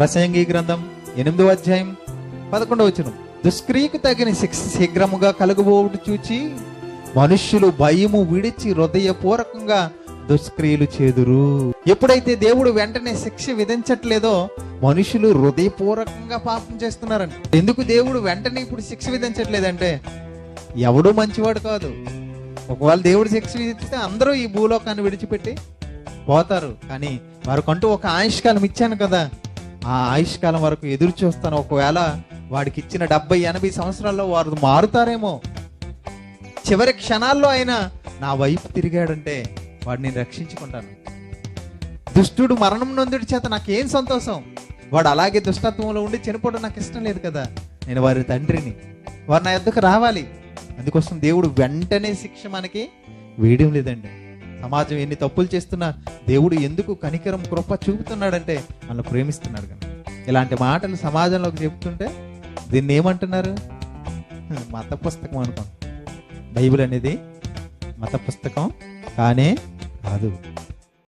ప్రసంగి గ్రంథం ఎనిమిదో అధ్యాయం పదకొండవ వచనం. దుష్క్రియకు తగిన శిక్ష శీఘ్రముగా కలుగుబోటు చూచి మనుష్యులు భయము విడిచి హృదయపూర్వకంగా దుష్క్రియలు చేదురు. ఎప్పుడైతే దేవుడు వెంటనే శిక్ష విధించట్లేదో మనుషులు హృదయపూర్వకంగా పాపం చేస్తున్నారని. ఎందుకు దేవుడు వెంటనే ఇప్పుడు శిక్ష విధించట్లేదంటే ఎవడు మంచివాడు కాదు. ఒకవేళ దేవుడు శిక్ష విధిస్తే అందరూ ఈ భూలోకాన్ని విడిచిపెట్టి పోతారు. కానీ వారికంటూ ఒక ఆయుష్కాలం ఇచ్చాను కదా. ఆ ఆయుష్కాలం వరకు ఎదురు చూస్తాను. ఒకవేళ వాడికి ఇచ్చిన డెబ్బై ఎనభై సంవత్సరాల్లో వారు మారుతారేమో. చివరి క్షణాల్లో అయినా నా వైపు తిరిగాడంటే వాడిని నేను రక్షించుకుంటాను. దుష్టుడు మరణం నొందుడి చేత నాకేం సంతోషం? వాడు అలాగే దుష్టత్వంలో ఉండి చనిపోవడం నాకు ఇష్టం లేదు కదా. నేను వారి తండ్రిని. వారు నా యొద్దకు రావాలి. అందుకోసం దేవుడు వెంటనే శిక్ష మనకి వేయడం లేదండి. సమాజం ఎన్ని తప్పులు చేస్తున్నా దేవుడు ఎందుకు కనికరం కృప చూపుతున్నాడంటే మనల్ని ప్రేమిస్తున్నాడు కనుక. ఇలాంటి మాటలు సమాజంలోకి చెప్తుంటే దీన్ని ఏమంటున్నారు? మత పుస్తకం అనుకో బైబిల్ అనేది మత పుస్తకం కానే కాదు.